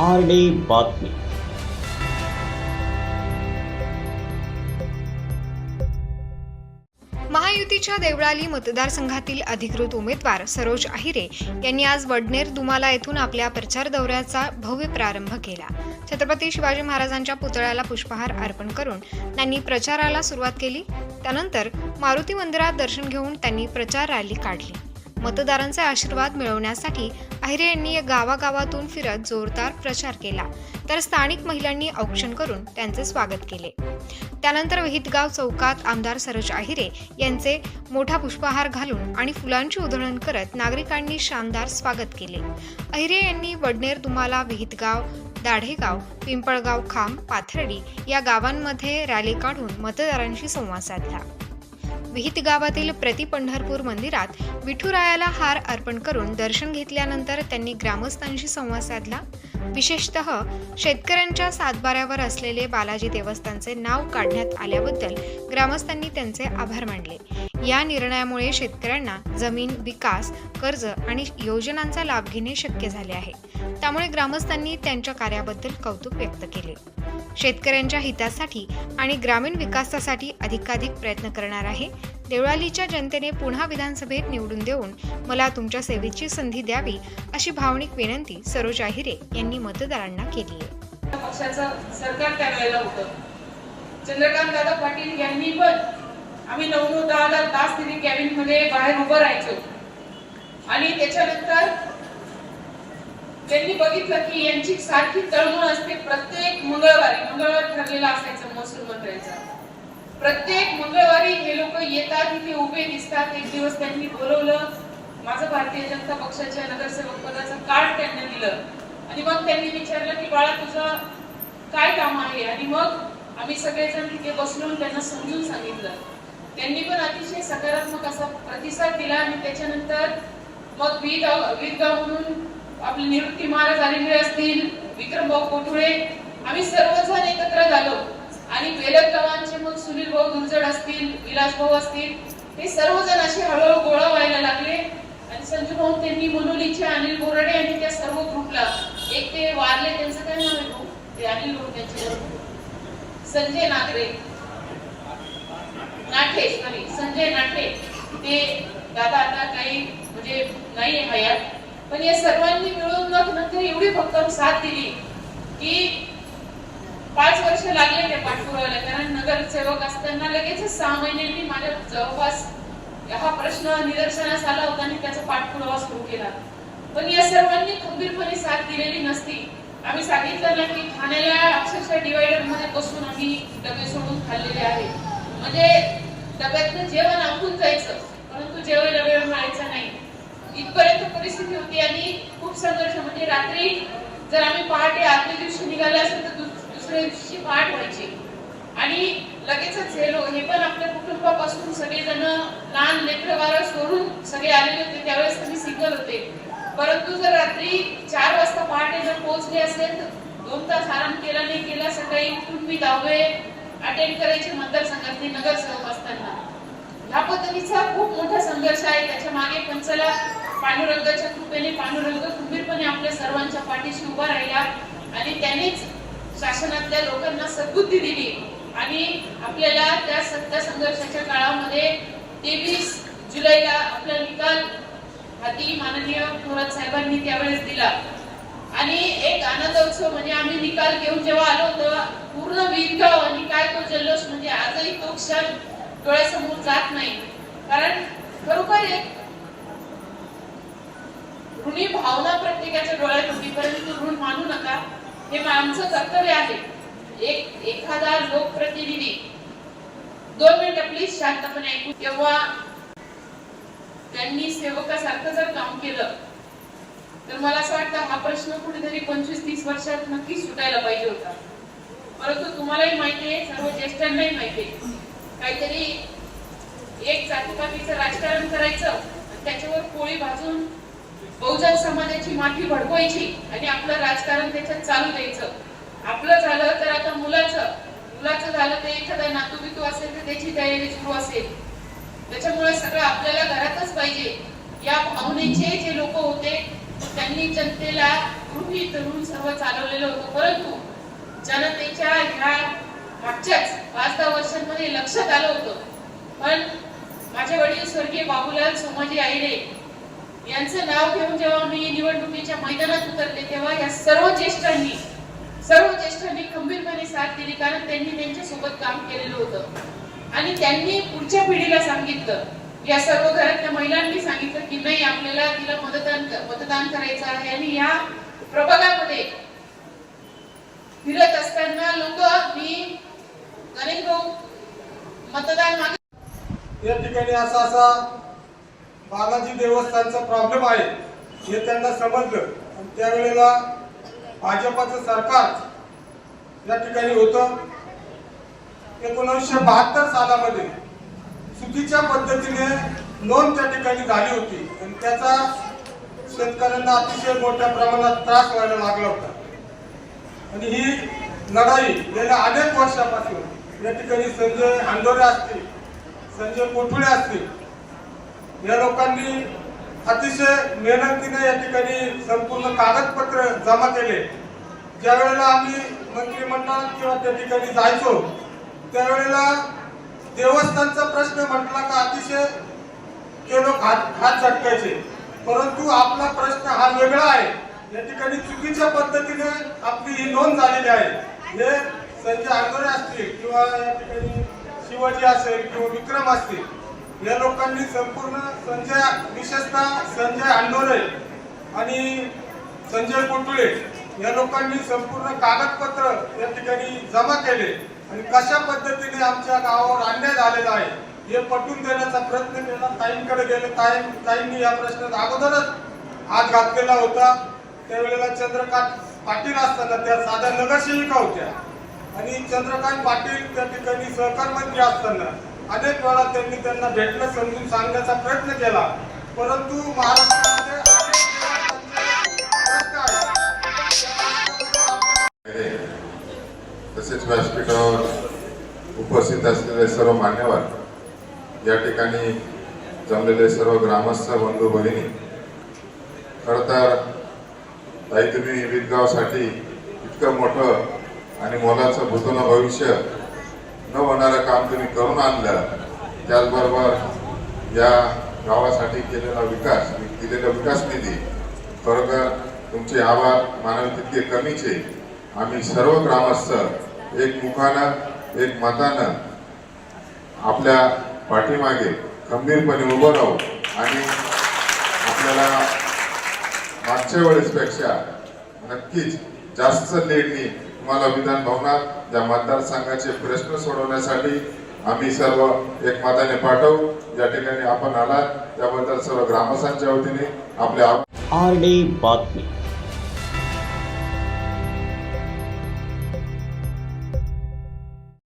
R D बातमी. महायुतीच्या देवळाली मतदारसंघातील अधिकृत उमेदवार सरोज आहिरे यांनी आज वडनेर दुमाला येथून आपल्या प्रचार दौऱ्याचा भव्य प्रारंभ केला. छत्रपती शिवाजी महाराजांच्या पुतळ्याला पुष्पहार अर्पण करून त्यांनी प्रचाराला सुरुवात केली. त्यानंतर मारुती मंदिरात दर्शन घेऊन त्यांनी प्रचार रॅली काढली. मतदारांचे आशीर्वाद मिळवण्यासाठी अहिरे यांनी गावागावातून फिरत जोरदार प्रचार केला. तर स्थानिक महिलांनी औक्षण करून त्यांचे स्वागत केले. त्यानंतर विहितगाव चौकात आमदार सरोज आहिरे यांचे मोठा पुष्पहार घालून आणि फुलांची उधळण करत नागरिकांनी शानदार स्वागत केले. अहिरे यांनी वडनेर दुमाला विहितगाव दाढेगाव पिंपळगाव खांब पाथर्डी या गावांमध्ये रॅली काढून मतदारांशी संवाद साधला. विहित गावातील प्रति पंढरपूर मंदिरात विठुरायाला हार अर्पण करून दर्शन घेतल्यानंतर त्यांनी ग्रामस्थांशी संवाद साधला. विशेषतः शेतकऱ्यांच्या सातबाऱ्यावर असलेले बालाजी देवस्थानचे नाव काढण्यात आल्याबद्दल ग्रामस्थांनी त्यांचे आभार मानले. या निर्णयामुळे शेतकऱ्यांना जमीन विकास कर्ज आणि योजनांचा लाभ घेणे शक्य झाले आहे. त्यामुळे ग्रामस्थांनी त्यांच्या कार्याबद्दल कौतुक व्यक्त केले. शेतकऱ्यांच्या हितासाठी आणि ग्रामीण विकासासाठी अधिकाधिक प्रयत्न करणार आहे. देवळालीच्या जनतेने पुन्हा विधानसभेत निवडून देऊन मला तुमच्या सेवेची संधी द्यावी अशी भावनिक विनंती सरोज आहिरे यांनी मतदारांना केली आहे. पक्षाचं सरकार त्यावेळेला होतं. चंद्रकांत दादा पाटील यांनी पण आम्ही नऊ नऊ दहा दहा तास तिथे कॅबिनमध्ये बाहेर उभं राहायचो. आणि त्याच्यानंतर त्यांनी बघितलं की यांची सारखी तळमळ असते प्रत्येक मंगळवारी मंगळवार ठरलेला असायचं महसूल मंत्र्यांचा. प्रत्येक मंगळवारी हे लोक येतात इथे उभे दिसतात एक दिवस त्यांनी बोलवलं. माझं भारतीय जनता पक्षाच्या नगरसेवक पदाचं कार्ड त्यांना दिलं. आणि मग त्यांनी विचारलं की बाळा तुझं काय काम आहे? आणि मग आम्ही सगळेजण तिथे बसलून त्यांना समजून सांगितलं. त्यांनी पण अतिशय सकारात्मक असा प्रतिसाद दिला आणि त्याच्यानंतर मग वीरगाव म्हणून आपले निवृत्ती महाराज आलेले असतील विक्रमभाऊ कोठुळे आम्ही सर्वजण एकत्र झालो. आणि वेलकवांचे मग सुनील भाऊ गुंजड असतील विलास भाऊ असतील हे सर्वजण असे हळूहळू गोळा व्हायला लागले. आणि संजू भाऊ त्यांनी मुलुलीचे अनिल बोराडे आणि त्या सर्व ग्रुपला एक ते वारले त्यांचं काय नाव आहे ते अनिल त्यांचे संजय नागरे. नाठे सॉरी संजय नाठे. ते दादा आता काही म्हणजे नाही हयात पण या सर्वांनी मिळून मग नंतर एवढी भक्कम साथ दिली की पाच वर्ष लागले त्या पाठपुराव्याला कारण नगरसेवक असताना लगेच सहा महिन्यांनी माझ्या जवळपास हा प्रश्न निदर्शनास आला होता आणि त्याचा पाठपुरावा सुरू केला. पण या सर्वांनी खंबीरपणे साथ दिलेली नसती. आम्ही सांगितलं ना की ठाण्याला अक्षरशः डिवायडरमध्ये बसून आम्ही डबे सोडून खाल्लेले आहे म्हणजे डब्यातनं जेवण आखून जायचं परंतु जेवण डबे मिळायचं नाही. इथपर्यंत परिस्थिती होती आणि खूप संघर्ष. म्हणजे रात्री जर आम्ही पहाटे आदल्या दिवशी निघाले असेल तर दुसऱ्या दिवशी पहाट व्हायची. आणि लगेचच हेलो हे पण आपल्या कुटुंबापासून सगळेजण लहान लेकरवार सोडून सगळे आलेले होते. त्यावेळेस तुम्ही सिंगल होते. परंतु जर रात्री चार वाजता पहाटे जर पोहोचले असेल तर दोन तास आराम केला नाही केला सकाळी उठून मी दहावे अटेंड करायचे मतदारसंघातले नगरसेवक असताना. ह्या पद्धतीचा खूप मोठा संघर्ष आहे. त्याच्यामागे पंचला पांडुरंगाच्या कृपेने पांडुरंग खंबीरपणे आपल्या सर्वांच्या पाठीशी उभा राहिला आणि त्यानेच शासनातल्या लोकांना सद्बुद्धी दिली. आणि आपल्याला त्या सत्ता संघर्षाच्या काळामध्ये तेवीस जुलैला आपला निकाल हाती माननीय थोरात साहेबांनी त्यावेळेस दिला. आणि एक आनंद उत्सव म्हणजे आम्ही निकाल घेऊन जेव्हा आलो तेव्हा पूर्ण वीरगाव आणि काय तो जल्लोष म्हणजे आजही तो क्षण डोळ्यासमोर जात नाही. कारण खरोखर एक ऋणी भावना प्रत्येकाच्या डोळ्यात होती परंतु ऋण मानू नका. हे आमचं कर्तव्य आहे. एक एखादा लोकप्रतिनिधी. दोन मिनिटं प्लीज शांतपणे ऐकू. तेव्हा त्यांनी सेवकासारखं जर काम केलं तर मला असं वाटतं हा प्रश्न कुठेतरी पंचवीस तीस वर्षात नक्की सुटायला पाहिजे होता. परंतु तुम्हालाही माहिती आहे सर्व ज्येष्ठांनाही माहिती आहे. काहीतरी एक जातीपातीचं राजकारण करायचं त्याच्यावर पोळी भाजून बहुजन समाजाची माठी भडकवायची आणि आपलं राजकारण त्याच्यात चालू द्यायचं. आपलं झालं तर आता मुलाचं मुलाचं झालं ते एखादा नातू बितू असेल तर त्याची तयारी सुरू असेल. त्याच्यामुळे सगळं आपल्याला घरातच पाहिजे. या भावनेचे जे लोक होते त्यांनी जनतेला गृहीत धरून सर्व चालवलेलं होतं. परंतु जनतेच्या ह्या मागच्याच पाच दहा वर्षांमध्ये लक्षात आलं होतं. पण माझे वडील स्वर्गीय बाबूलाल सोमाजी आईने यांचं नाव घेऊन जेव्हा मी निवडणुकीच्या मैदानात उतरले तेव्हा या सर्व ज्येष्ठांनी सर्व ज्येष्ठांनी खंबीरपणे साथ दिली कारण त्यांनी त्यांच्यासोबत काम केलेलं होतं. आणि त्यांनी पुढच्या पिढीला सांगितलं या सर्व घरातल्या महिलांनी सांगितलं की नाही आपल्याला तिला मतदान मतदान करायचं आहे आणि या प्रभागामध्ये फिरत असताना लोक मी गणेश भाऊ मतदान या ठिकाणी असा असा बालाजी देवस्थानचा प्रॉब्लेम आहे. हे त्यांना समजलं. आणि त्यावेळेला भाजपाचं सरकार या ठिकाणी होतं. एकोणीसशे बहात्तर सालामध्ये चुकीच्या पद्धतीने नोंद त्या ठिकाणी झाली होती. आणि त्याचा शेतकऱ्यांना अतिशय मोठ्या प्रमाणात त्रास व्हायला लागला होता. आणि ही लढाई गेल्या अनेक वर्षापासून या ठिकाणी संजय हांडोरे असतील संजय कोठुळे असतील या लोकांनी अतिशय मेहनतीने या ठिकाणी संपूर्ण कागदपत्र जमा केले. ज्यावेळेला आम्ही मंत्रिमंडळात किंवा त्या ठिकाणी जायचो त्यावेळेला देवस्थानचा प्रश्न म्हटला का अतिशय ते लोक हात हात झटकायचे. परंतु आपला प्रश्न हा वेगळा आहे. या ठिकाणी चुकीच्या पद्धतीने आपली ही नोंद झालेली आहे. हे संजय आंदोळे असतील किंवा या ठिकाणी शिवाजी असेल किंवा विक्रम असतील या लोकांनी संपूर्ण संजय विशेषतः संजय अंडोरे आणि संजय कोटुळे या लोकांनी संपूर्ण कागदपत्र या ठिकाणी जमा केले आणि कशा पद्धतीने आमच्या गावावर अन्याय झालेला आहे हे पटवून देण्याचा प्रयत्न केला. ताईंकडे गेले ताई ताईंनी या प्रश्नात अगोदरच हात घातलेला होता. त्यावेळेला चंद्रकांत पाटील असताना त्या साध्या नगरसेविका होत्या. आणि चंद्रकांत पाटील त्या ठिकाणी सहकार मंत्री असताना अनेक वेळा त्यांनी त्यांना भेटणं समजून सांगण्याचा प्रयत्न केला. परंतु महाराष्ट्रामध्ये तसेच व्यासपीठावर उपस्थित असलेले सर्व मान्यवर या ठिकाणी जमलेले सर्व ग्रामस्थ बंधू भगिनी खरं तर ताई तुम्ही विदगावसाठी इतकं मोठं आणि मोलाचं भूतन भविष्य न होणारं काम तुम्ही करून आणलं त्याचबरोबर या गावासाठी केलेला विकास दिलेला विकास निधी खरोखर तुमचे आभार मानव तितके कमीचे. आम्ही सर्व ग्रामस्थ एक मुखानं एक मतानं आपल्या पाठीमागे खंबीरपणे उभं राहू आणि आपल्याला मागच्या वेळेसपेक्षा नक्कीच जास्त लेडनी तुम्हाला विधान भवनात त्या मतदारसंघाचे प्रश्न सोडवण्यासाठी आम्ही सर्व एकमताने पाठवू. या ठिकाणी आपण आलात. त्याबद्दल सर्व ग्रामस्थांच्या वतीने आपले आर डी बातमी.